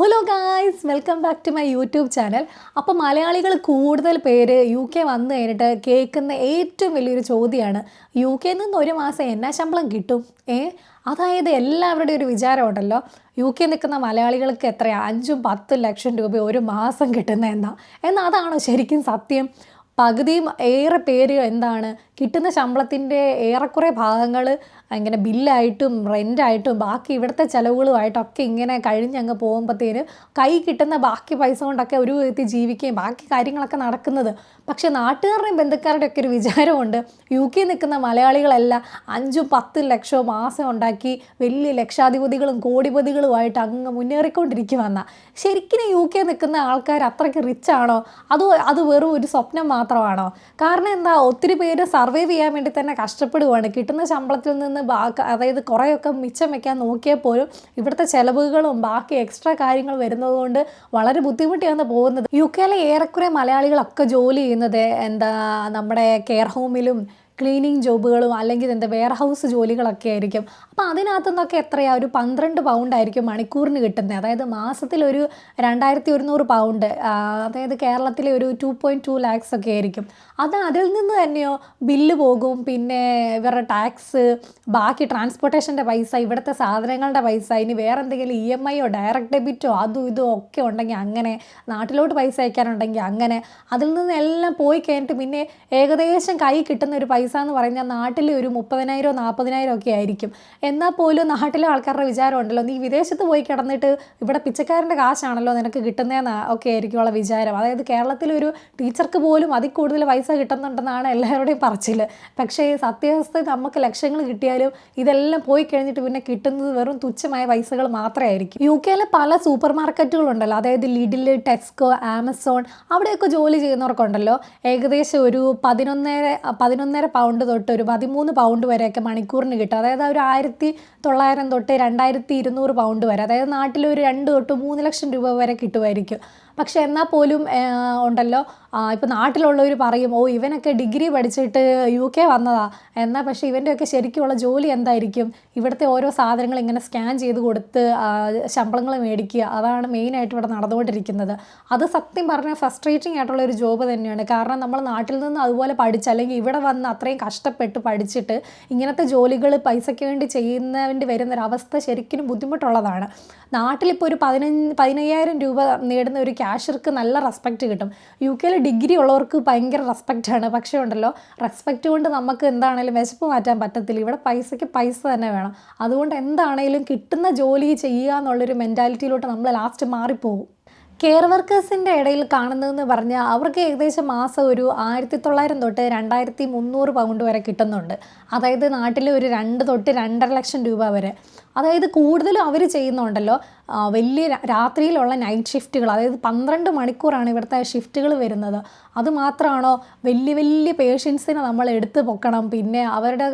Hello guys welcome back to my YouTube channel അപ്പോൾ മലയാളികൾ കൂടുതൽ പേര് യു കെ വന്നു കഴിഞ്ഞിട്ട് കേൾക്കുന്ന ഏറ്റവും വലിയൊരു ചോദ്യമാണ് യു കെയിൽ നിന്ന് ഒരു മാസം എന്നാ ശമ്പളം കിട്ടും? ഏ? അതായത് എല്ലാവരുടെയും ഒരു വിചാരമുണ്ടല്ലോ യു കെ നിൽക്കുന്ന മലയാളികൾക്ക് എത്രയാണ് അഞ്ചും പത്തും ലക്ഷം രൂപ ഒരു മാസം കിട്ടുന്ന എന്നാ? എന്നാൽ അതാണോ ശരിക്കും സത്യം? പകുതിയും ഏറെ പേര് എന്താണ് കിട്ടുന്ന ശമ്പളത്തിന്റെ ഏറെക്കുറെ ഭാഗങ്ങൾ ഇങ്ങനെ ബില്ലായിട്ടും റെന്റായിട്ടും ബാക്കി ഇവിടുത്തെ ചിലവുകളുമായിട്ടൊക്കെ ഇങ്ങനെ കഴിഞ്ഞങ്ങ് പോകുമ്പോഴത്തേന് കൈ കിട്ടുന്ന ബാക്കി പൈസ കൊണ്ടൊക്കെ ഒരു വിധത്തിൽ ജീവിക്കുകയും ബാക്കി കാര്യങ്ങളൊക്കെ നടക്കുന്നത്. പക്ഷേ നാട്ടുകാരുടെയും ബന്ധുക്കാരുടെയും ഒക്കെ ഒരു വിചാരമുണ്ട്. യു കെ നിൽക്കുന്ന മലയാളികളെല്ലാം അഞ്ചും പത്തും ലക്ഷവും മാസം ഉണ്ടാക്കി വലിയ ലക്ഷാധിപതികളും കോടിപതികളുമായിട്ട് അങ്ങ് മുന്നേറിക്കൊണ്ടിരിക്കുവന്ന. ശരിക്കും യു കെ നിൽക്കുന്ന ആൾക്കാർ അത്രയ്ക്ക് റിച്ച് ആണോ? അതോ അത് വെറും ഒരു സ്വപ്നം മാത്രമാണോ? കാരണം എന്താ? ഒത്തിരി പേര് സർവൈവ് ചെയ്യാൻ വേണ്ടി തന്നെ കഷ്ടപ്പെടുവാണ്. കിട്ടുന്ന ശമ്പളത്തിൽ നിന്ന് ബാക്കി അതായത് കുറേയൊക്കെ മിച്ചം വയ്ക്കാൻ നോക്കിയാൽ പോലും ഇവിടുത്തെ ചിലവുകളും ബാക്കി എക്സ്ട്രാ കാര്യങ്ങൾ വരുന്നതുകൊണ്ട് വളരെ ബുദ്ധിമുട്ടിയാണ് പോകുന്നത്. യു കെയിലെ ഏറെക്കുറെ മലയാളികളൊക്കെ ജോലി ചെയ്യുന്നത് എന്താ നമ്മുടെ കെയർ ഹോമിലും ക്ലീനിങ് ജോബുകളും അല്ലെങ്കിൽ എന്താ വെയർ ഹൗസ് ജോലികളൊക്കെ ആയിരിക്കും. അപ്പോൾ അതിനകത്തു നിന്നൊക്കെ എത്രയാണ് ഒരു പന്ത്രണ്ട് പൗണ്ട് ആയിരിക്കും മണിക്കൂറിന് കിട്ടുന്നത്. അതായത് മാസത്തിലൊരു രണ്ടായിരത്തി ഒരുന്നൂറ് പൗണ്ട് അതായത് കേരളത്തിലെ ഒരു ടു പോയിന്റ് ടു ലാക്സ് ഒക്കെ ആയിരിക്കും. അത് അതിൽ നിന്ന് തന്നെയോ ബില്ല് പോകും പിന്നെ ഇവരുടെ ടാക്സ് ബാക്കി ട്രാൻസ്പോർട്ടേഷന്റെ പൈസ ഇവിടുത്തെ സാധനങ്ങളുടെ പൈസ ഇനി വേറെ എന്തെങ്കിലും ഇ എം ഐയോ ഡയറക്റ്റ് ഡെബിറ്റോ അതും ഇതും ഒക്കെ ഉണ്ടെങ്കിൽ അങ്ങനെ നാട്ടിലോട്ട് പൈസ അയക്കാനുണ്ടെങ്കിൽ അങ്ങനെ അതിൽ നിന്ന് എല്ലാം പോയി കഴിഞ്ഞിട്ട് പിന്നെ ഏകദേശം കൈ കിട്ടുന്ന ഒരു പൈസ എന്ന് പറഞ്ഞാൽ നാട്ടിൽ ഒരു മുപ്പതിനായിരോ നാൽപ്പതിനായിരം ഒക്കെ ആയിരിക്കും. എന്നാൽ പോലും നാട്ടിലെ ആൾക്കാരുടെ വിചാരം ഉണ്ടല്ലോ നീ വിദേശത്ത് പോയി കിടന്നിട്ട് ഇവിടെ പിച്ചക്കാരന്റെ കാശാണല്ലോ നിനക്ക് കിട്ടുന്നതെന്ന് ഒക്കെ ആയിരിക്കുമുള്ള വിചാരം. അതായത് കേരളത്തിലൊരു ടീച്ചർക്ക് പോലും അതിൽ കൂടുതൽ പൈസ കിട്ടുന്നുണ്ടെന്നാണ് എല്ലാവരുടെയും പറച്ചിൽ പക്ഷേ സത്യാവസ്ഥ നമുക്ക് ലക്ഷങ്ങൾ കിട്ടിയാലും ഇതെല്ലാം പോയി കഴിഞ്ഞിട്ട് പിന്നെ കിട്ടുന്നത് വെറും തുച്ഛമായ പൈസകൾ മാത്രമായിരിക്കും. യു കെയിലെ പല സൂപ്പർ മാർക്കറ്റുകളുണ്ടല്ലോ അതായത് ലിഡിൽ ടെസ്കോ ആമസോൺ അവിടെയൊക്കെ ജോലി ചെയ്യുന്നവർക്കുണ്ടല്ലോ. ഏകദേശം ഒരു പതിനൊന്നര പതിനൊന്നര പൗണ്ട് തൊട്ട് ഒരു പതിമൂന്ന് പൗണ്ട് വരെയൊക്കെ മണിക്കൂറിന് കിട്ടും. അതായത് ഒരു ആയിരത്തി തൊള്ളായിരം തൊട്ട് രണ്ടായിരത്തി ഇരുന്നൂറ് പൗണ്ട് വരെ. അതായത് നാട്ടിൽ ഒരു രണ്ട് തൊട്ട് മൂന്ന് ലക്ഷം രൂപ വരെ കിട്ടുമായിരിക്കും. പക്ഷേ എന്നാൽ പോലും ഉണ്ടല്ലോ. ഇപ്പോൾ നാട്ടിലുള്ളവർ പറയും ഓ ഇവനൊക്കെ ഡിഗ്രി പഠിച്ചിട്ട് യു കെ വന്നതാ. എന്നാൽ പക്ഷേ ഇവന്റെയൊക്കെ ശരിക്കുമുള്ള ജോലി എന്തായിരിക്കും? ഇവിടുത്തെ ഓരോ സാധനങ്ങൾ ഇങ്ങനെ സ്കാൻ ചെയ്ത് കൊടുത്ത് ശമ്പളങ്ങൾ മേടിക്കുക. അതാണ് മെയിനായിട്ട് ഇവിടെ നടന്നുകൊണ്ടിരിക്കുന്നത്. അത് സത്യം പറഞ്ഞാൽ ഫ്രസ്ട്രേറ്റിംഗ് ആയിട്ടുള്ള ഒരു ജോബ് തന്നെയാണ്. കാരണം നമ്മൾ നാട്ടിൽ നിന്ന് അതുപോലെ പഠിച്ച് അല്ലെങ്കിൽ ഇവിടെ വന്ന് അത്രയും കഷ്ടപ്പെട്ട് പഠിച്ചിട്ട് ഇങ്ങനത്തെ ജോലികൾ പൈസയ്ക്ക് വേണ്ടി ചെയ്യുന്നതിന്റെ വരുന്നൊരവസ്ഥ ശരിക്കും ബുദ്ധിമുട്ടുള്ളതാണ്. നാട്ടിലിപ്പോൾ ഒരു പതിനഞ്ച് പതിനയ്യായിരം രൂപ നേടുന്ന ഒരു ക്യാഷർക്ക് നല്ല റെസ്പെക്റ്റ് കിട്ടും. യു കെയിൽ ഡിഗ്രി ഉള്ളവർക്ക് ഭയങ്കര ആണ്. പക്ഷേ ഉണ്ടല്ലോ റെസ്പെക്റ്റ് കൊണ്ട് നമുക്ക് എന്താണേലും വിശപ്പ് മാറ്റാൻ പറ്റത്തില്ല. ഇവിടെ പൈസയ്ക്ക് പൈസ തന്നെ വേണം. അതുകൊണ്ട് എന്താണേലും കിട്ടുന്ന ജോലി ചെയ്യുക എന്നുള്ളൊരു മെന്റാലിറ്റിയിലോട്ട് നമ്മൾ ലാസ്റ്റ് മാറിപ്പോകും കെയർ വർക്കേഴ്സിന്റെ ഇടയിൽ കാണുന്നതെന്ന് പറഞ്ഞാൽ അവർക്ക് ഏകദേശം മാസം ഒരു ആയിരത്തി തൊള്ളായിരം തൊട്ട് രണ്ടായിരത്തി മുന്നൂറ് പൗണ്ട് വരെ കിട്ടുന്നുണ്ട്. അതായത് നാട്ടിൽ ഒരു രണ്ട് തൊട്ട് രണ്ടര ലക്ഷം രൂപ വരെ. അതായത് കൂടുതലും അവർ ചെയ്യുന്നുണ്ടല്ലോ വലിയ രാത്രിയിലുള്ള നൈറ്റ് ഷിഫ്റ്റുകൾ അതായത് പന്ത്രണ്ട് മണിക്കൂറാണ് ഇവിടുത്തെ ഷിഫ്റ്റുകൾ വരുന്നത്. അതുമാത്രമാണോ വലിയ വലിയ പേഷ്യൻസിനെ നമ്മൾ എടുത്തു പൊക്കണം? പിന്നെ അവരുടെ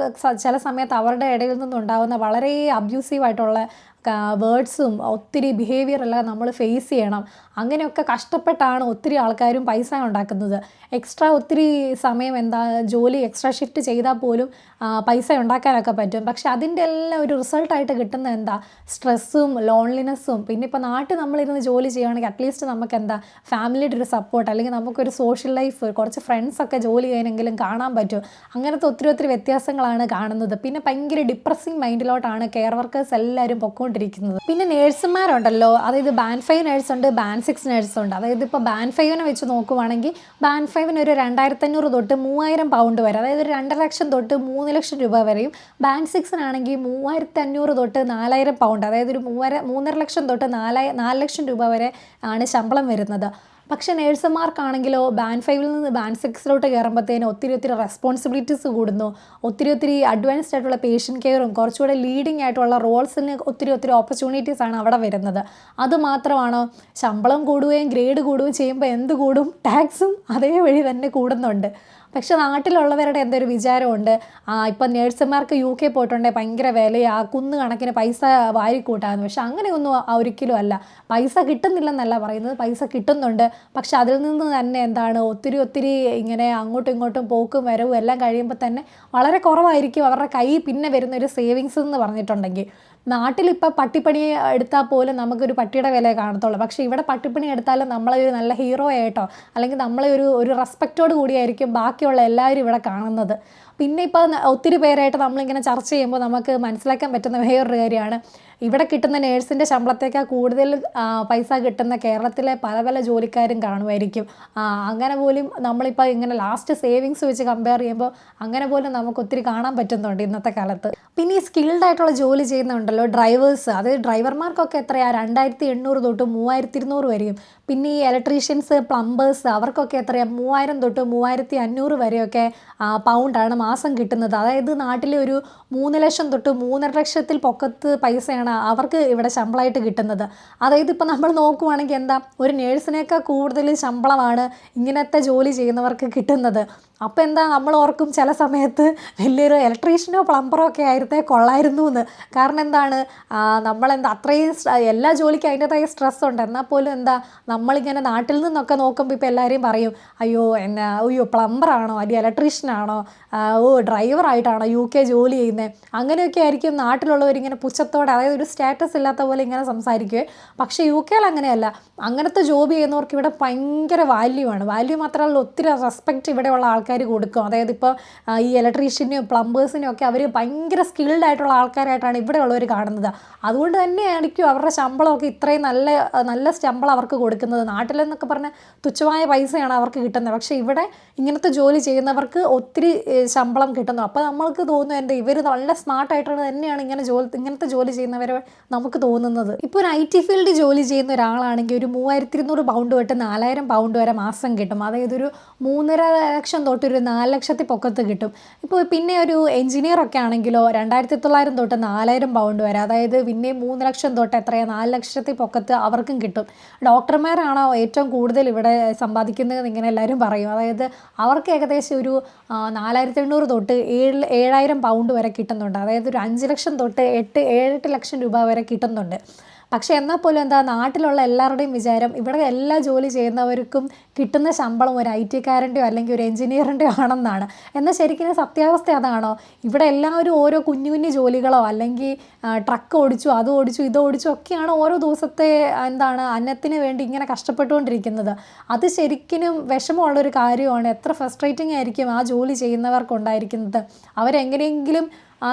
ചില സമയത്ത് അവരുടെ ഇടയിൽ നിന്നുണ്ടാകുന്ന വളരെ അബ്യൂസീവായിട്ടുള്ള വേർഡ്സും ഒത്തിരി ബിഹേവിയറെല്ലാം നമ്മൾ ഫേസ് ചെയ്യണം. അങ്ങനെയൊക്കെ കഷ്ടപ്പെട്ടാണ് ഒത്തിരി ആൾക്കാരും പൈസ ഉണ്ടാക്കുന്നത്. എക്സ്ട്രാ ഒത്തിരി സമയം എന്താ ജോലി എക്സ്ട്രാ ഷിഫ്റ്റ് ചെയ്താൽ പോലും പൈസ ഉണ്ടാക്കാനൊക്കെ പറ്റും. പക്ഷെ അതിന്റെ എല്ലാം ഒരു റിസൾട്ടായിട്ട് കിട്ടുന്നത് എന്താ? സ്ട്രെസ്സും ലോൺലിനെസ്സും പിന്നെ ഇപ്പോൾ നാട്ടിൽ നമ്മളിരുന്ന് ജോലി ചെയ്യുകയാണെങ്കിൽ അറ്റ്ലീസ്റ്റ് നമുക്ക് എന്താ? ഫാമിലിയുടെ ഒരു സപ്പോർട്ട് അല്ലെങ്കിൽ നമുക്കൊരു സോഷ്യൽ ലൈഫ് കുറച്ച് ഫ്രണ്ട്സൊക്കെ ജോലി ചെയ്യാനെങ്കിലും കാണാൻ പറ്റും. അങ്ങനത്തെ ഒത്തിരി ഒത്തിരി വ്യത്യാസങ്ങളാണ് കാണുന്നത്. പിന്നെ ഭയങ്കര ഡിപ്രസിങ് മൈൻഡിലോട്ടാണ് കെയർ വർക്കേഴ്സ് എല്ലാവരും പൊക്കോണ്ടിരിക്കുന്നത് പിന്നെ നേഴ്സുമാരുണ്ടല്ലോ. അതായത് ബാൻ ഫൈവ് നേഴ്സ് ഉണ്ട് ബാൻ സിക്സ് നേഴ്സ് ഉണ്ട് അതായത് ഇപ്പോൾ ബാൻ ഫൈവിനെ വെച്ച് നോക്കുവാണെങ്കിൽ ബാൻ ഫൈവിന് ഒരു രണ്ടായിരത്തഞ്ഞൂറ് തൊട്ട് മൂവായിരം പൗണ്ട് വരെ അതായത് ഒരു രണ്ടര ലക്ഷം തൊട്ട് മൂന്ന് ലക്ഷം രൂപ വരെയും ബാൻ സിക്സിനാണെങ്കിൽ മൂവായിരത്തി അഞ്ഞൂറ് തൊട്ട് നാലായിരം പൗണ്ട് അതായത് ഒരു മൂവര മൂന്നര ലക്ഷം തൊട്ട് നാലായി നാല് ലക്ഷം രൂപ വരെ ആണ് ശമ്പളം വരുന്നത്. പക്ഷേ നേഴ്സുമാർക്കാണെങ്കിലോ ബാൻഡ് ഫൈവിൽ നിന്ന് ബാൻഡ് സിക്സിലോട്ട് കയറുമ്പോഴത്തേനും ഒത്തിരി ഒത്തിരി റെസ്പോൺസിബിലിറ്റീസ് കൂടുന്നു. ഒത്തിരി ഒത്തിരി അഡ്വാൻസ്ഡ് ആയിട്ടുള്ള പേഷ്യൻ കെയറും കുറച്ചുകൂടെ ലീഡിങ് ആയിട്ടുള്ള റോൾസിന് ഒത്തിരി ഒത്തിരി ഓപ്പർച്യൂണിറ്റീസ് ആണ് അവിടെ വരുന്നത്. അതുമാത്രമാണോ ശമ്പളം കൂടുകയും ഗ്രേഡ് കൂടുകയും ചെയ്യുമ്പോൾ എന്ത് കൂടും? ടാക്സും അതേ വഴി തന്നെ കൂടുന്നുണ്ട്. പക്ഷെ നാട്ടിലുള്ളവരുടെ എന്തൊരു വിചാരമുണ്ട്? ആ ഇപ്പം നേഴ്സുമാർക്ക് യു കെ പോയിട്ടുണ്ടെങ്കിൽ ഭയങ്കര വിലയാ കുന്ന് കണക്കിന് പൈസ വാരിക്കൂട്ടാന്ന് പക്ഷെ അങ്ങനെയൊന്നും ഒരിക്കലും അല്ല. പൈസ കിട്ടുന്നില്ലെന്നല്ല പറയുന്നത്. പൈസ കിട്ടുന്നുണ്ട്. പക്ഷെ അതിൽ നിന്ന് തന്നെ എന്താണ് ഒത്തിരി ഒത്തിരി ഇങ്ങനെ അങ്ങോട്ടും ഇങ്ങോട്ടും പോക്കും വരവും എല്ലാം കഴിയുമ്പോൾ തന്നെ വളരെ കുറവായിരിക്കും. അവരുടെ കൈ പിന്നെ വരുന്ന ഒരു സേവിങ്സ് എന്ന് പറഞ്ഞിട്ടുണ്ടെങ്കിൽ. നാട്ടിലിപ്പോൾ പട്ടിപ്പണി എടുത്താൽ പോലും നമുക്കൊരു പട്ടിയുടെ വില കാണത്തുള്ളൂ. പക്ഷേ ഇവിടെ പട്ടിപ്പണി എടുത്താലും നമ്മളെ ഒരു നല്ല ഹീറോ ആയിട്ടോ അല്ലെങ്കിൽ നമ്മളെ ഒരു ഒരു റെസ്പെക്റ്റോട് കൂടിയായിരിക്കും ബാക്കിയുള്ള എല്ലാവരും ഇവിടെ കാണുന്നത്. പിന്നെ ഇപ്പോൾ ഒത്തിരി പേരായിട്ട് നമ്മളിങ്ങനെ ചർച്ച ചെയ്യുമ്പോൾ നമുക്ക് മനസ്സിലാക്കാൻ പറ്റുന്ന വേറൊരു കാര്യമാണ്. ഇവിടെ കിട്ടുന്ന നേഴ്സിന്റെ ശമ്പളത്തേക്കാൾ കൂടുതൽ പൈസ കിട്ടുന്ന കേരളത്തിലെ പല പല ജോലിക്കാരും കാണുമായിരിക്കും. അങ്ങനെ പോലും നമ്മളിപ്പോൾ ഇങ്ങനെ ലാസ്റ്റ് സേവിങ്സ് വെച്ച് കമ്പയർ ചെയ്യുമ്പോൾ അങ്ങനെ പോലും നമുക്ക് ഒത്തിരി കാണാൻ പറ്റുന്നുണ്ട് ഇന്നത്തെ കാലത്ത്. പിന്നെ ഈ സ്കിൽഡ് ആയിട്ടുള്ള ജോലി ചെയ്യുന്നുണ്ടല്ലോ ഡ്രൈവേഴ്സ് അത് ഡ്രൈവർമാർക്കൊക്കെ എത്രയാണ് രണ്ടായിരത്തി എണ്ണൂറ് തൊട്ട് മൂവായിരത്തി ഇരുന്നൂറ് വരെയും. പിന്നെ ഈ ഇലക്ട്രീഷ്യൻസ് പ്ലംബേഴ്സ് അവർക്കൊക്കെ എത്രയാണ് മൂവായിരം തൊട്ട് മൂവായിരത്തി അഞ്ഞൂറ് വരെയൊക്കെ പൗണ്ടാണ് മാസം കിട്ടുന്നത്. അതായത് നാട്ടിലെ ഒരു മൂന്ന് ലക്ഷം തൊട്ട് മൂന്നര ലക്ഷത്തിൽ പൊക്കത്ത് പൈസയാണ് അവർക്ക് ഇവിടെ ശമ്പളമായിട്ട് കിട്ടുന്നത്? അതായത് ഇപ്പോൾ നമ്മൾ നോക്കുവാണെങ്കിൽ എന്താ ഒരു നേഴ്സിനേക്കാൾ കൂടുതൽ ശമ്പളമാണ് ഇങ്ങനത്തെ ജോലി ചെയ്യുന്നവർക്ക് കിട്ടുന്നത്. അപ്പോൾ എന്താ നമ്മൾ ഓർക്കും ചില സമയത്ത് വലിയൊരു ഇലക്ട്രീഷ്യനോ പ്ലംബറോ ഒക്കെ ആയിരുന്നേ കൊള്ളായിരുന്നു എന്ന്. കാരണം എന്താണ് നമ്മളെന്താ അത്രയും എല്ലാ ജോലിക്കും അതിന്റെതായ സ്ട്രെസ് ഉണ്ട്. എന്നാൽ പോലും എന്താ നമ്മളിങ്ങനെ നാട്ടിൽ നിന്നൊക്കെ നോക്കുമ്പോൾ ഇപ്പോൾ എല്ലാവരെയും പറയും അയ്യോ എന്നാ അയ്യോ പ്ലംബറാണോ അല്ലെങ്കിൽ ഇലക്ട്രീഷ്യനാണോ ഓ ഡ്രൈവറായിട്ടാണോ യു കെ ജോലി ചെയ്യുന്നത് അങ്ങനെയൊക്കെ ആയിരിക്കും നാട്ടിലുള്ളവരിങ്ങനെ പുച്ഛത്തോടെ അതായത് ഒരു സ്റ്റാറ്റസ് ഇല്ലാത്ത പോലെ ഇങ്ങനെ സംസാരിക്കുക പക്ഷേ യു കെയിൽ അങ്ങനെയല്ല. അങ്ങനത്തെ ജോബ് ചെയ്യുന്നവർക്ക് ഇവിടെ ഭയങ്കര വാല്യൂ ആണ്. വാല്യൂ മാത്രമല്ല ഒത്തിരി റെസ്പെക്റ്റ് ഇവിടെയുള്ള ആൾക്കാർ കൊടുക്കും. അതായത് ഇപ്പോൾ ഈ ഇലക്ട്രീഷ്യനെയും പ്ലംബേഴ്സിനെയും ഒക്കെ അവർ ഭയങ്കര സ്കിൽഡ് ആയിട്ടുള്ള ആൾക്കാരായിട്ടാണ് ഇവിടെയുള്ളവർ കാണുന്നത്. അതുകൊണ്ട് തന്നെയായിരിക്കും അവരുടെ ശമ്പളമൊക്കെ ഇത്രയും നല്ല നല്ല ശമ്പളം അവർക്ക് കൊടുക്കുന്നത്. നാട്ടിലെന്നൊക്കെ പറഞ്ഞ തുച്ഛമായ പൈസയാണ് അവർക്ക് കിട്ടുന്നത്. പക്ഷേ ഇവിടെ ഇങ്ങനത്തെ ജോലി ചെയ്യുന്നവർക്ക് ഒത്തിരി ശമ്പളം കിട്ടുന്നു. അപ്പോൾ നമ്മൾക്ക് തോന്നുന്നു എന്താ ഇവർ നല്ല സ്മാർട്ടായിട്ടുള്ളത് തന്നെയാണ് ഇങ്ങനെ ജോലി ഇങ്ങനത്തെ ജോലി ചെയ്യുന്നവരെ നമുക്ക് തോന്നുന്നത്. ഇപ്പോൾ ഒരു ഐ ടി ഫീൽഡ് ജോലി ചെയ്യുന്ന ഒരാളാണെങ്കിൽ ഒരു മൂവായിരത്തി ഇരുന്നൂറ് പൗണ്ട് തൊട്ട് നാലായിരം പൗണ്ട് വരെ മാസം കിട്ടും. അതായത് ഒരു മൂന്നര ലക്ഷം തൊട്ട് ഒരു നാല് ലക്ഷത്തി പൊക്കത്ത് കിട്ടും. ഇപ്പോൾ പിന്നെ ഒരു എഞ്ചിനീയർ ഒക്കെ ആണെങ്കിലോ രണ്ടായിരത്തി തൊള്ളായിരം തൊട്ട് നാലായിരം പൗണ്ട് വരെ അതായത് പിന്നെ മൂന്ന് ലക്ഷം തൊട്ട് എത്രയാണ് നാല് ലക്ഷത്തി പൊക്കത്ത് അവർക്കും കിട്ടും. ഡോക്ടർമാരാണോ ഏറ്റവും കൂടുതൽ ഇവിടെ സമ്പാദിക്കുന്നത് ഇങ്ങനെ എല്ലാവരും പറയും. അതായത് അവർക്ക് ഏകദേശം ഒരു നാലായിരത്തി എണ്ണൂറ് തൊട്ട് ഏഴ് ഏഴായിരം പൗണ്ട് വരെ കിട്ടുന്നുണ്ട്. അതായത് ഒരു അഞ്ച് ലക്ഷം തൊട്ട് എട്ട് ഏഴെട്ട് ലക്ഷം രൂപ വരെ കിട്ടുന്നുണ്ട്. പക്ഷേ എന്നാൽ പോലും എന്താ നാട്ടിലുള്ള എല്ലാവരുടെയും വിചാരം ഇവിടെ എല്ലാ ജോലി ചെയ്യുന്നവർക്കും കിട്ടുന്ന ശമ്പളം ഒരു ഐ ടിക്കാരന്റെയോ അല്ലെങ്കിൽ ഒരു എഞ്ചിനീയറിന്റെയോ ആണെന്നാണ്. എന്നാൽ ശരിക്കും സത്യാവസ്ഥ അതാണോ? ഇവിടെ എല്ലാവരും ഓരോ കുഞ്ഞു കുഞ്ഞു ജോലികളോ അല്ലെങ്കിൽ ട്രക്ക് ഓടിച്ചു അത് ഓടിച്ചു ഇത് ഓടിച്ചു ഒക്കെയാണ് ഓരോ ദിവസത്തെ എന്താണ് അന്നത്തിന് വേണ്ടി ഇങ്ങനെ കഷ്ടപ്പെട്ടുകൊണ്ടിരിക്കുന്നത്. അത് ശരിക്കും വിഷമമുള്ളൊരു കാര്യമാണ്. എത്ര ഫ്രസ്ട്രേറ്റിംഗ് ആയിരിക്കും ആ ജോലി ചെയ്യുന്നവർക്കുണ്ടായിരിക്കുന്നത്. അവരെങ്ങനെയെങ്കിലും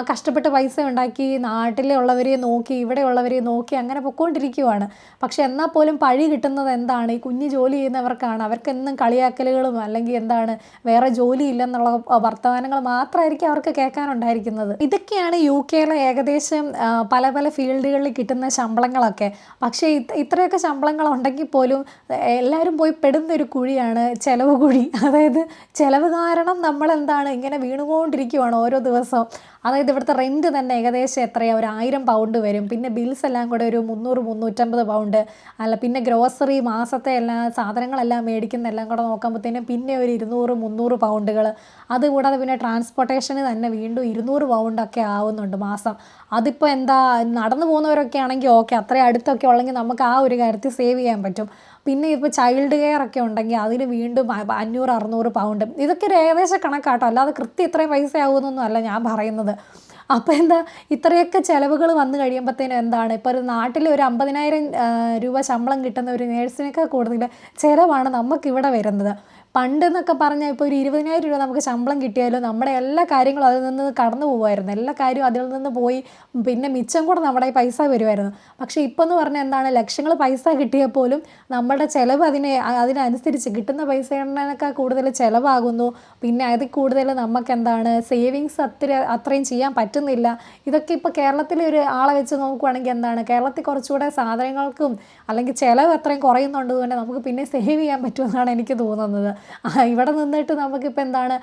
കഷ്ടപ്പെട്ട് പൈസ ഉണ്ടാക്കി നാട്ടിലെ ഉള്ളവരെ നോക്കി ഇവിടെ ഉള്ളവരെ നോക്കി അങ്ങനെ പൊക്കോണ്ടിരിക്കുവാണ്. പക്ഷെ എന്നാൽ പോലും പഴി കിട്ടുന്നത് എന്താണ്? ഈ കുഞ്ഞ് ജോലി ചെയ്യുന്നവർക്കാണ്. അവർക്ക് എന്നും കളിയാക്കലുകളും അല്ലെങ്കിൽ എന്താണ് വേറെ ജോലി ഇല്ലെന്നുള്ള വർത്തമാനങ്ങൾ മാത്രമായിരിക്കും അവർക്ക് കേൾക്കാനുണ്ടായിരിക്കുന്നത്. ഇതൊക്കെയാണ് യു കെയിലെ ഏകദേശം പല പല ഫീൽഡുകളിൽ കിട്ടുന്ന ശമ്പളങ്ങളൊക്കെ. പക്ഷേ ഇത് ഇത്രയൊക്കെ ശമ്പളങ്ങൾ ഉണ്ടെങ്കിൽ പോലും എല്ലാവരും പോയി പെടുന്ന ഒരു കുഴിയാണ് ചിലവ് കുഴി. അതായത് ചെലവ് കാരണം നമ്മൾ എന്താണ് ഇങ്ങനെ വീണുകൊണ്ടിരിക്കുവാണ് ഓരോ ദിവസവും അതായത് ഇവിടുത്തെ റെന്റ് തന്നെ ഏകദേശം എത്രയാണ് ഒരു ആയിരം പൗണ്ട് വരും. പിന്നെ ബിൽസ് എല്ലാം കൂടെ ഒരു മുന്നൂറ് മുന്നൂറ്റമ്പത് പൗണ്ട് അല്ല പിന്നെ ഗ്രോസറി മാസത്തെ എല്ലാ സാധനങ്ങളെല്ലാം മേടിക്കുന്ന എല്ലാം കൂടെ നോക്കുമ്പോഴത്തേനും പിന്നെ ഒരു ഇരുന്നൂറ് മുന്നൂറ് പൗണ്ടുകൾ അതുകൂടാതെ പിന്നെ ട്രാൻസ്പോർട്ടേഷന് തന്നെ വീണ്ടും ഇരുന്നൂറ് പൗണ്ടൊക്കെ ആവുന്നുണ്ട് മാസം. അതിപ്പോൾ എന്താ നടന്നു പോകുന്നവരൊക്കെ ആണെങ്കിൽ ഓക്കെ അത്രയും അടുത്തൊക്കെ ഉള്ളെങ്കിൽ നമുക്ക് ആ ഒരു കാര്യത്തിൽ സേവ് ചെയ്യാൻ പറ്റും. പിന്നെ ഇപ്പോൾ ചൈൽഡ് കെയർ ഒക്കെ ഉണ്ടെങ്കിൽ അതിന് വീണ്ടും അഞ്ഞൂറ് അറുന്നൂറ് പൗണ്ട് ഇതൊക്കെ ഒരു ഏകദേശ കണക്കാട്ടോ. അല്ലാതെ കൃത്യം ഇത്രയും പൈസ ആവുമെന്നൊന്നും അല്ല ഞാൻ പറയുന്നത്. അപ്പോൾ എന്താ ഇത്രയൊക്കെ ചിലവുകൾ വന്നു കഴിയുമ്പോഴത്തേനും എന്താണ്? ഇപ്പോൾ ഒരു നാട്ടിൽ ഒരു അമ്പതിനായിരം രൂപ ശമ്പളം കിട്ടുന്ന ഒരു നേഴ്സിനേക്കാൾ കൂടുതൽ ചിലവാണ് നമുക്കിവിടെ വരുന്നത്. പണ്ട് എന്നൊക്കെ പറഞ്ഞാൽ ഇപ്പോൾ ഒരു ഇരുപതിനായിരം രൂപ നമുക്ക് ശമ്പളം കിട്ടിയാലും? നമ്മുടെ എല്ലാ കാര്യങ്ങളും അതിൽ നിന്ന് കടന്നു പോകുമായിരുന്നു. എല്ലാ കാര്യവും അതിൽ നിന്ന് പോയി പിന്നെ മിച്ചം കൂടെ നമ്മുടെ പൈസ വരുമായിരുന്നു. പക്ഷേ ഇപ്പോൾ എന്ന് പറഞ്ഞാൽ എന്താണ്? ലക്ഷങ്ങൾ പൈസ കിട്ടിയാൽ പോലും നമ്മുടെ ചിലവ് അതിനെ അതിനനുസരിച്ച് കിട്ടുന്ന പൈസയേക്കാൾ കൂടുതൽ ചിലവാകുന്നു. പിന്നെ അതിൽ കൂടുതൽ നമുക്ക് എന്താണ്? സേവിങ്സ് അത്ര അത്രയും ചെയ്യാൻ പറ്റുന്നില്ല. ഇതൊക്കെ ഇപ്പോൾ കേരളത്തിലെ ഒരു ആളെ വെച്ച് നോക്കുവാണെങ്കിൽ എന്താണ്? കേരളത്തിൽ കുറച്ചുകൂടെ സാധനങ്ങൾക്കും അല്ലെങ്കിൽ ചിലവ് അത്രയും കുറയുന്നുണ്ട് തന്നെ നമുക്ക് പിന്നെ സേവ് ചെയ്യാൻ പറ്റുമെന്നാണ് എനിക്ക് തോന്നുന്നത്. ഇവിടെ നിന്നിട്ട് നമുക്കിപ്പോൾ എന്താണ്?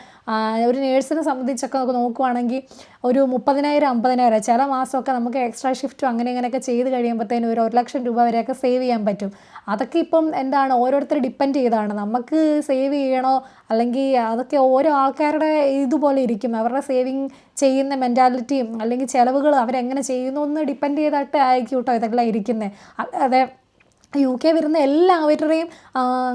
ഒരു നേഴ്സിനെ സംബന്ധിച്ചൊക്കെ നമുക്ക് നോക്കുവാണെങ്കിൽ ഒരു മുപ്പതിനായിരം അമ്പതിനായിരം ചില മാസമൊക്കെ നമുക്ക് എക്സ്ട്രാ ഷിഫ്റ്റും അങ്ങനെ ഇങ്ങനെയൊക്കെ ചെയ്ത് കഴിയുമ്പോഴത്തേനും ഒരു ഒരു ലക്ഷം രൂപ വരെയൊക്കെ സേവ് ചെയ്യാൻ പറ്റും. അതൊക്കെ ഇപ്പം എന്താണ്? ഓരോരുത്തർ ഡിപ്പെൻഡ് ചെയ്താണ്. നമുക്ക് സേവ് ചെയ്യണോ? അല്ലെങ്കിൽ അതൊക്കെ ഓരോ ആൾക്കാരുടെ ഇതുപോലെ ഇരിക്കും. അവരുടെ സേവിങ് ചെയ്യുന്ന മെന്റാലിറ്റിയും അല്ലെങ്കിൽ ചിലവുകൾ അവരെങ്ങനെ ചെയ്യുന്നു എന്ന് ഡിപ്പെൻഡ് ചെയ്തിട്ട് ആയിരിക്കും കേട്ടോ ഇതെല്ലാം ഇരിക്കുന്നത് അതെ. യു കെ വരുന്ന എല്ലാവരുടെയും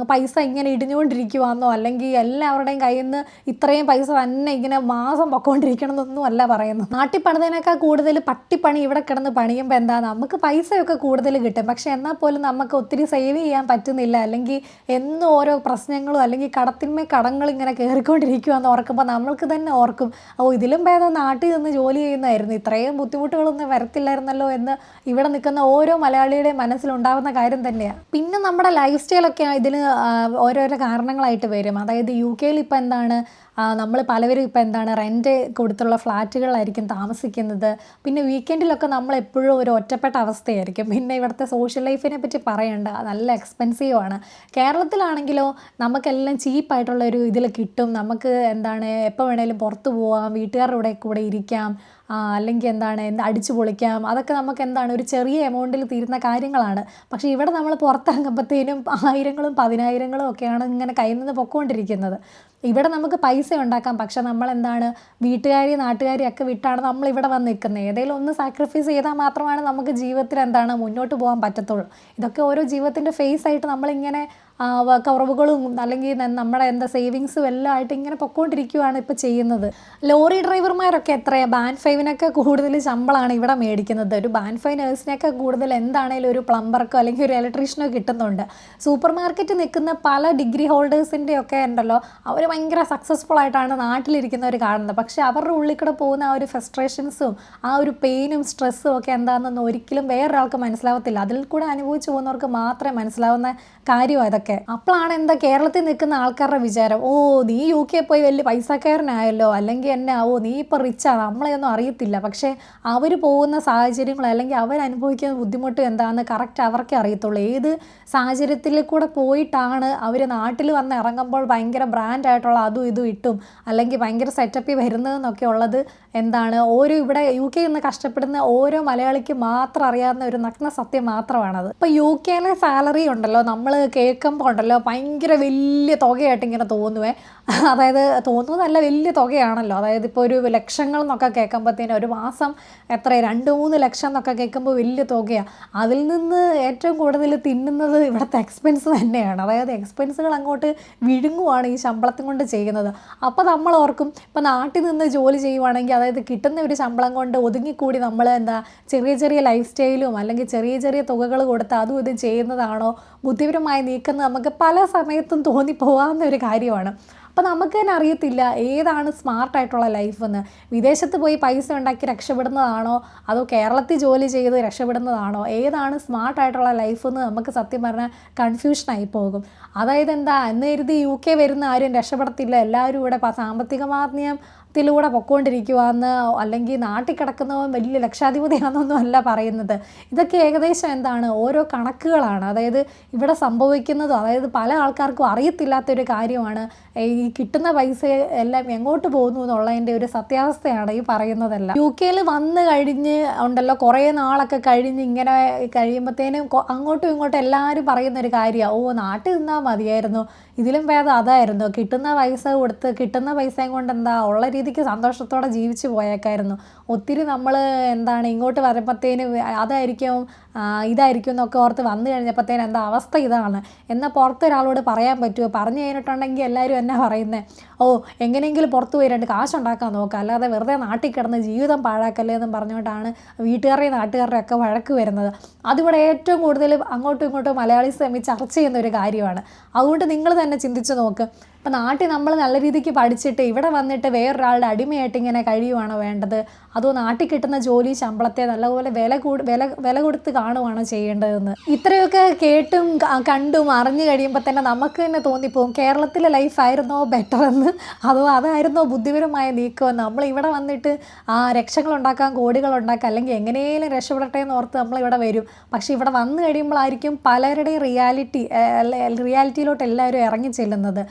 പൈസ ഇങ്ങനെ ഇടിഞ്ഞുകൊണ്ടിരിക്കുവാന്നോ അല്ലെങ്കിൽ എല്ലാവരുടെയും കയ്യിൽ നിന്ന് ഇത്രയും പൈസ തന്നെ ഇങ്ങനെ മാസം പൊക്കോണ്ടിരിക്കണം എന്നൊന്നും അല്ല പറയുന്നത്. നാട്ടിൽ പണിതേനേക്കാൾ കൂടുതൽ പട്ടിപ്പണി ഇവിടെ കിടന്ന് പണിയുമ്പോൾ എന്താ നമുക്ക് പൈസയൊക്കെ കൂടുതൽ കിട്ടും. പക്ഷെ എന്നാൽ പോലും നമുക്ക് ഒത്തിരി സേവ് ചെയ്യാൻ പറ്റുന്നില്ല. അല്ലെങ്കിൽ എന്നും ഓരോ പ്രശ്നങ്ങളും അല്ലെങ്കിൽ കടത്തിന്മേ കടങ്ങൾ ഇങ്ങനെ കയറിക്കൊണ്ടിരിക്കുവാന്ന് ഓർക്കുമ്പോൾ നമ്മൾക്ക് തന്നെ ഓർക്കും ഓ ഇതിലും ഭേദം നാട്ടിൽ നിന്ന് ജോലി ചെയ്യുന്നതായിരുന്നു. ഇത്രയും ബുദ്ധിമുട്ടുകളൊന്നും വരത്തില്ലായിരുന്നല്ലോ എന്ന് ഇവിടെ നിൽക്കുന്ന ഓരോ മലയാളിയുടെയും മനസ്സിലുണ്ടാകുന്ന കാര്യം തന്നെയാണ് പിന്നെ നമ്മുടെ ലൈഫ് സ്റ്റൈലൊക്കെ ഇതിന് ഓരോരോ കാരണങ്ങളായിട്ട് വരും. അതായത് യു കെയിൽ ഇപ്പോൾ എന്താണ് നമ്മൾ പലവരും ഇപ്പോൾ എന്താണ് റെന്റ് കൊടുത്തുള്ള ഫ്ലാറ്റുകളിലായിരിക്കും താമസിക്കുന്നത്. പിന്നെ വീക്കെൻഡിലൊക്കെ നമ്മൾ എപ്പോഴും ഒരു ഒറ്റപ്പെട്ട അവസ്ഥയായിരിക്കും. പിന്നെ ഇവിടുത്തെ സോഷ്യൽ ലൈഫിനെ പറ്റി പറയണ്ട നല്ല എക്സ്പെൻസീവ് ആണ്. കേരളത്തിലാണെങ്കിലോ നമുക്കെല്ലാം ചീപ്പായിട്ടുള്ള ഒരു ഇതിൽ കിട്ടും. നമുക്ക് എന്താണ് എപ്പോൾ വേണേലും പുറത്ത് പോവാം വീട്ടുകാരുടെ കൂടെ ഇരിക്കാം. അല്ലെങ്കിൽ എന്താണ് എന്ത് അടിച്ചു പൊളിക്കാം അതൊക്കെ നമുക്ക് എന്താണ് ഒരു ചെറിയ എമൗണ്ടിൽ തീരുന്ന കാര്യങ്ങളാണ്. പക്ഷേ ഇവിടെ നമ്മൾ പുറത്തിറങ്ങുമ്പോഴത്തേനും ആയിരങ്ങളും പതിനായിരങ്ങളും ഒക്കെയാണ് ഇങ്ങനെ കയ്യിൽ നിന്ന് പൊക്കോണ്ടിരിക്കുന്നത്. ഇവിടെ നമുക്ക് പൈസ ഉണ്ടാക്കാം. പക്ഷെ നമ്മൾ എന്താണ് വീട്ടുകാരെയും നാട്ടുകാരെയും ഒക്കെ വിട്ടാണ് നമ്മൾ ഇവിടെ വന്ന് നിൽക്കുന്നത്. ഏതെങ്കിലും ഒന്ന് സാക്രിഫൈസ് ചെയ്താൽ മാത്രമാണ് നമുക്ക് ജീവിതത്തിൽ എന്താണ് മുന്നോട്ട് പോകാൻ പറ്റത്തുള്ളൂ. ഇതൊക്കെ ഓരോ ജീവിതത്തിന്റെ ഫേസ് ആയിട്ട് നമ്മളിങ്ങനെ കുറവുകളും അല്ലെങ്കിൽ നമ്മുടെ എന്താ സേവിങ്സും എല്ലാം ആയിട്ട് ഇങ്ങനെ പൊക്കോണ്ടിരിക്കുകയാണ് ഇപ്പോൾ ചെയ്യുന്നത്. ലോറി ഡ്രൈവർമാരൊക്കെ എത്രയാണ് ബാൻ ഫൈവിനൊക്കെ കൂടുതൽ ശമ്പളമാണ് ഇവിടെ മേടിക്കുന്നത്. ഒരു ബാൻ ഫൈവ് നേഴ്സിനൊക്കെ കൂടുതൽ എന്താണേലും ഒരു പ്ലംബർക്കോ അല്ലെങ്കിൽ ഒരു ഇലക്ട്രീഷ്യനോ കിട്ടുന്നുണ്ട്. സൂപ്പർ മാർക്കറ്റ് നിൽക്കുന്ന പല ഡിഗ്രി ഹോൾഡേഴ്സിന്റെ ഒക്കെ ഉണ്ടല്ലോ. അവർ ഭയങ്കര സക്സസ്ഫുൾ ആയിട്ടാണ് നാട്ടിലിരിക്കുന്നവർ കാണുന്നത്. പക്ഷേ അവരുടെ ഉള്ളിൽ കൂടെ പോകുന്ന ആ ഒരു ഫ്രസ്ട്രേഷൻസും ആ ഒരു പെയിനും സ്ട്രെസ്സും ഒക്കെ എന്താണെന്നൊന്നും ഒരിക്കലും വേറൊരാൾക്ക് മനസ്സിലാവത്തില്ല. അതിൽ കൂടെ അനുഭവിച്ചു പോകുന്നവർക്ക് മാത്രമേ മനസ്സിലാവുന്ന കാര്യം അതൊക്കെ അപ്പോഴാണ് എന്താ കേരളത്തിൽ നിൽക്കുന്ന ആൾക്കാരുടെ വിചാരം ഓ നീ യു കെ പോയി വലിയ പൈസക്കാരനായല്ലോ അല്ലെങ്കിൽ എന്നെ ഓ നീ ഇപ്പോൾ റിച്ചാണ് നമ്മളെയൊന്നും അറിയത്തില്ല. പക്ഷേ അവർ പോകുന്ന സാഹചര്യങ്ങൾ അല്ലെങ്കിൽ അവർ അനുഭവിക്കുന്ന ബുദ്ധിമുട്ട് എന്താണെന്ന് കറക്റ്റ് അവർക്കേ അറിയത്തുള്ളൂ. ഏത് സാഹചര്യത്തിൽ കൂടെ പോയിട്ടാണ് അവർ നാട്ടിൽ വന്ന് ഇറങ്ങുമ്പോൾ ഭയങ്കര ബ്രാൻഡായിട്ടുള്ള അതും ഇതും ഇട്ടും അല്ലെങ്കിൽ ഭയങ്കര സെറ്റപ്പിൽ വരുന്നതെന്നൊക്കെ ഉള്ളത് എന്താണ് ഓരോ ഇവിടെ യു കെ നിന്ന് കഷ്ടപ്പെടുന്ന ഓരോ മലയാളിക്ക് മാത്രം അറിയാവുന്ന ഒരു നഗ്ന സത്യം മാത്രമാണത്. ഇപ്പോൾ യു കെയിലെ സാലറി ഉണ്ടല്ലോ നമ്മൾ കേൾക്കുമ്പോൾ ഉണ്ടല്ലോ ഭയങ്കര വലിയ തുകയായിട്ട് ഇങ്ങനെ തോന്നുവേ. അതായത് തോന്നുന്നതല്ല വലിയ തുകയാണല്ലോ. അതായത് ഇപ്പോൾ ഒരു ലക്ഷങ്ങൾ എന്നൊക്കെ കേൾക്കുമ്പോഴത്തേനും ഒരു മാസം എത്ര രണ്ട് മൂന്ന് ലക്ഷം എന്നൊക്കെ കേൾക്കുമ്പോൾ വലിയ തുകയാണ് അതിൽ നിന്ന് ഏറ്റവും കൂടുതൽ തിന്നുന്നത് ഇവിടുത്തെ എക്സ്പെൻസ് തന്നെയാണ്. അതായത് എക്സ്പെൻസുകൾ അങ്ങോട്ട് വിഴുങ്ങുവാണ് ഈ ശമ്പളത്തും കൊണ്ട് ചെയ്യുന്നത്. അപ്പോൾ നമ്മൾ ഓർക്കും ഇപ്പോൾ നാട്ടിൽ നിന്ന് ജോലി ചെയ്യുവാണെങ്കിൽ അതായത് കിട്ടുന്ന ഒരു ശമ്പളം കൊണ്ട് ഒതുങ്ങിക്കൂടി നമ്മൾ എന്താ ചെറിയ ചെറിയ ലൈഫ് സ്റ്റൈലും അല്ലെങ്കിൽ ചെറിയ ചെറിയ തുകകൾ കൊടുത്ത് അതും ഇതും ചെയ്യുന്നതാണോ ബുദ്ധിപരമായി നീക്കുന്നത് നമുക്ക് പല സമയത്തും തോന്നിപ്പോകാവുന്ന ഒരു കാര്യമാണ്. അപ്പോൾ നമുക്ക് തന്നെ അറിയത്തില്ല ഏതാണ് സ്മാർട്ടായിട്ടുള്ള ലൈഫ് എന്ന്. വിദേശത്ത് പോയി പൈസ ഉണ്ടാക്കി രക്ഷപ്പെടുന്നതാണോ? അതോ കേരളത്തിൽ ജോലി ചെയ്ത് രക്ഷപ്പെടുന്നതാണോ? ഏതാണ് സ്മാർട്ടായിട്ടുള്ള ലൈഫ് എന്ന് നമുക്ക് സത്യം പറഞ്ഞാൽ കൺഫ്യൂഷനായി പോകും. അതായത് എന്താ എന്ന് കരുതി യു കെ വരുന്ന ആരും രക്ഷപ്പെടത്തില്ല. എല്ലാവരും ഇവിടെ സാമ്പത്തികമാർന്നിയം ത്തിലൂടെ പൊക്കോണ്ടിരിക്കുവാന്ന് അല്ലെങ്കിൽ നാട്ടിൽ കിടക്കുന്നവൻ വലിയ ലക്ഷാധിപതിയാണെന്നൊന്നും അല്ല പറയുന്നത്. ഇതൊക്കെ ഏകദേശം എന്താണ്? ഓരോ കണക്കുകളാണ്. അതായത് ഇവിടെ സംഭവിക്കുന്നതും അതായത് പല ആൾക്കാർക്കും അറിയത്തില്ലാത്തൊരു കാര്യമാണ്. ഈ കിട്ടുന്ന പൈസ എല്ലാം എങ്ങോട്ട് പോകുന്നു എന്നുള്ളതിന്റെ ഒരു സത്യാവസ്ഥയാണ് ഈ പറയുന്നതെല്ലാം. യു കെയിൽ വന്ന് കഴിഞ്ഞ് ഉണ്ടല്ലോ കുറേ നാളൊക്കെ കഴിഞ്ഞ് ഇങ്ങനെ കഴിയുമ്പോഴത്തേനും അങ്ങോട്ടും ഇങ്ങോട്ടും എല്ലാവരും പറയുന്ന ഒരു കാര്യമാണ്. ഓ നാട്ടിൽ നിന്നാൽ മതിയായിരുന്നു. ഇതിലും ഭേദം അതായിരുന്നു. കിട്ടുന്ന പൈസ കൊടുത്ത് കിട്ടുന്ന പൈസയും കൊണ്ട് എന്താ ഉള്ള രീതിക്ക് സന്തോഷത്തോടെ ജീവിച്ചു പോയേക്കായിരുന്നു. ഒത്തിരി നമ്മൾ എന്താണ് ഇങ്ങോട്ട് വരുമ്പോഴത്തേന് അതായിരിക്കും ഇതായിരിക്കും എന്നൊക്കെ ഓർത്ത് വന്നു കഴിഞ്ഞപ്പോഴത്തേന് എന്താ അവസ്ഥ ഇതാണ്. എന്നാൽ പുറത്തൊരാളോട് പറയാൻ പറ്റുമോ പറഞ്ഞു കഴിഞ്ഞിട്ടുണ്ടെങ്കിൽ എല്ലാവരും എന്നാ പറയുന്നത് ഓ എങ്ങനെയെങ്കിലും പുറത്ത് പോയി രണ്ട് കാശുണ്ടാക്കാൻ നോക്കുക അല്ലാതെ വെറുതെ നാട്ടിൽ കിടന്ന് ജീവിതം പാഴാക്കല്ലേ എന്നും പറഞ്ഞുകൊണ്ടാണ് വീട്ടുകാരുടെയും നാട്ടുകാരുടെയും ഒക്കെ വഴക്ക് വരുന്നത്. അതിവിടെ ഏറ്റവും കൂടുതൽ അങ്ങോട്ടും ഇങ്ങോട്ടും മലയാളീസ് തമ്മിൽ ചർച്ച ചെയ്യുന്ന ഒരു കാര്യമാണ്. അതുകൊണ്ട് നിങ്ങൾ തന്നെ ചിന്തിച്ച് നോക്ക്. ഇപ്പം നാട്ടിൽ നമ്മൾ നല്ല രീതിക്ക് പഠിച്ചിട്ട് ഇവിടെ വന്നിട്ട് വേറൊരാളുടെ അടിമയായിട്ട് ഇങ്ങനെ കഴിയുവാണോ വേണ്ടത്? അതോ നാട്ടിൽ കിട്ടുന്ന ജോലി ശമ്പളത്തെ നല്ലപോലെ വില കൂട് വില വില കൊടുത്ത് കാണുവാണോ ചെയ്യേണ്ടതെന്ന്? ഇത്രയൊക്കെ കേട്ടും കണ്ടും അറിഞ്ഞു കഴിയുമ്പോൾ തന്നെ നമുക്ക് തന്നെ തോന്നിപ്പോവും കേരളത്തിലെ ലൈഫായിരുന്നോ ബെറ്റർ എന്ന്. അതോ അതായിരുന്നോ ബുദ്ധിപരമായ നീക്കമെന്ന്. നമ്മൾ ഇവിടെ വന്നിട്ട് ആ കോടികൾ ഉണ്ടാക്കാം അല്ലെങ്കിൽ എങ്ങനെയും രക്ഷപ്പെടട്ടെ എന്ന് ഓർത്ത് നമ്മൾ ഇവിടെ വരും. പക്ഷേ ഇവിടെ വന്നു കഴിയുമ്പോഴായിരിക്കും പലരുടെയും റിയാലിറ്റി റിയാലിറ്റിയിലോട്ട് എല്ലാവരും ഇറങ്ങി ചെല്ലുന്നത്.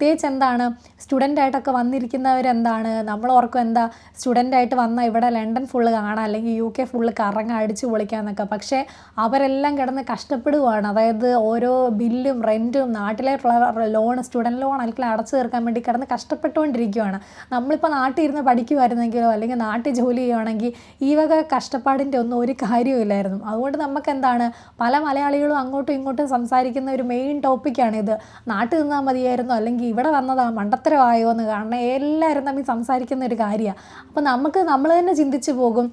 പ്രത്യേകിച്ച് എന്താണ്? സ്റ്റുഡന്റ് ആയിട്ടൊക്കെ വന്നിരിക്കുന്നവരെന്താണ്? നമ്മൾ ഓർക്കും എന്താ? സ്റ്റുഡന്റ് ആയിട്ട് വന്നാൽ ഇവിടെ ലണ്ടൻ ഫുള്ള് കാണാം അല്ലെങ്കിൽ യു കെ ഫുള്ള് കറങ്ങാൻ അടിച്ചു പൊളിക്കാന്നൊക്കെ പക്ഷേ അവരെല്ലാം കിടന്ന് കഷ്ടപ്പെടുകയാണ് അതായത് ഓരോ ബില്ലും റെന്റും നാട്ടിലായിട്ടുള്ള ലോൺ സ്റ്റുഡന്റ് ലോൺ അല്ലെങ്കിൽ അടച്ചു തീർക്കാൻ വേണ്ടി കിടന്ന് കഷ്ടപ്പെട്ടുകൊണ്ടിരിക്കുകയാണ് നമ്മളിപ്പോൾ നാട്ടിൽ ഇരുന്ന് പഠിക്കുമായിരുന്നെങ്കിലോ അല്ലെങ്കിൽ നാട്ടിൽ ജോലി ചെയ്യുവാണെങ്കിൽ ഈ വക കഷ്ടപ്പാടിന്റെ ഒന്നും ഒരു കാര്യമില്ലായിരുന്നു അതുകൊണ്ട് നമുക്ക് എന്താണ്? പല മലയാളികളും അങ്ങോട്ടും ഇങ്ങോട്ടും സംസാരിക്കുന്ന ഒരു മെയിൻ ടോപ്പിക്കാണിത് നാട്ടിൽ നിന്നാൽ മതിയായിരുന്നു അല്ലെങ്കിൽ ഇവിടെ വന്നതാ മണ്ടത്തരമായോ എന്ന് കാരണം എല്ലാവരും തമ്മിൽ സംസാരിക്കുന്ന ഒരു കാര്യമാണ് അപ്പോൾ നമുക്ക് നമ്മൾ തന്നെ ചിന്തിച്ചു പോകും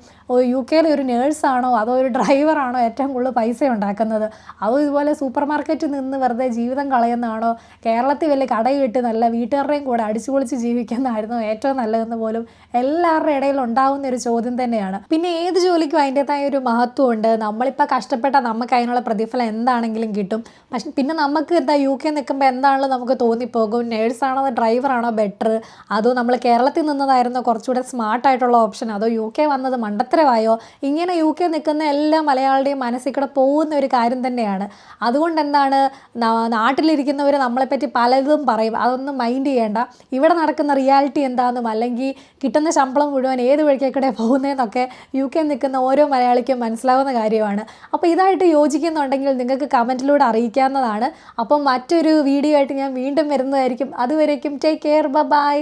യു കെയിലെ ഒരു നേഴ്സാണോ അതോ ഒരു ഡ്രൈവറാണോ ഏറ്റവും കൂടുതൽ പൈസ ഉണ്ടാക്കുന്നത്? അതോ ഇതുപോലെ സൂപ്പർ മാർക്കറ്റിൽ നിന്ന് വെറുതെ ജീവിതം കളയുന്നതാണോ? കേരളത്തിൽ വലിയ കടയിട്ട് നല്ല വീട്ടുകാരുടെയും കൂടെ അടിച്ചു പൊളിച്ച് ജീവിക്കുന്നതായിരുന്നു ഏറ്റവും നല്ലതെന്ന് പോലും എല്ലാവരുടെ ഇടയിൽ ഉണ്ടാവുന്ന ഒരു ചോദ്യം തന്നെയാണ്. പിന്നെ ഏത് ജോലിക്കും അതിന്റെതായ ഒരു മഹത്വമുണ്ട്. നമ്മളിപ്പോൾ കഷ്ടപ്പെട്ട നമുക്ക് അതിനുള്ള പ്രതിഫലം എന്താണെങ്കിലും കിട്ടും. പക്ഷെ പിന്നെ നമുക്ക് എന്താ യു കെ നിൽക്കുമ്പോൾ എന്താണല്ലോ നമുക്ക് തോന്നിപ്പോകും? നേഴ്സാണോ ഡ്രൈവറാണോ ബെറ്റർ? അതോ നമ്മൾ കേരളത്തിൽ നിന്നതായിരുന്നോ കുറച്ചുകൂടെ സ്മാർട്ടായിട്ടുള്ള ഓപ്ഷൻ? അതോ യു കെ വന്നത് മണ്ടത്തരമായോ? ഇങ്ങനെ യു കെ നിൽക്കുന്ന എല്ലാ മലയാളിയുടെയും മനസ്സിൽ കൂടെ പോകുന്ന ഒരു കാര്യം തന്നെയാണ്. അതുകൊണ്ട് എന്താണ് നാട്ടിലിരിക്കുന്നവർ നമ്മളെപ്പറ്റി പലതും പറയും. അതൊന്നും മൈൻഡ് ചെയ്യേണ്ട. ഇവിടെ നടക്കുന്ന റിയാലിറ്റി എന്താണെന്നും അല്ലെങ്കിൽ കിട്ടുന്ന ശമ്പളം മുഴുവൻ ഏത് വഴിക്കേക്കൂടെ പോകുന്നതെന്നൊക്കെ യു കെ നിൽക്കുന്ന ഓരോ മലയാളിക്കും മനസ്സിലാവുന്ന കാര്യമാണ്. അപ്പോൾ ഇതായിട്ട് യോജിക്കുന്നുണ്ടെങ്കിൽ നിങ്ങൾക്ക് കമന്റിലൂടെ അറിയിക്കാവുന്നതാണ്. അപ്പം മറ്റൊരു വീഡിയോ ആയിട്ട് ഞാൻ വീണ്ടും വരുന്നതായിരിക്കും. അതുവരേക്കും ടേക്ക് കെയർ ബൈ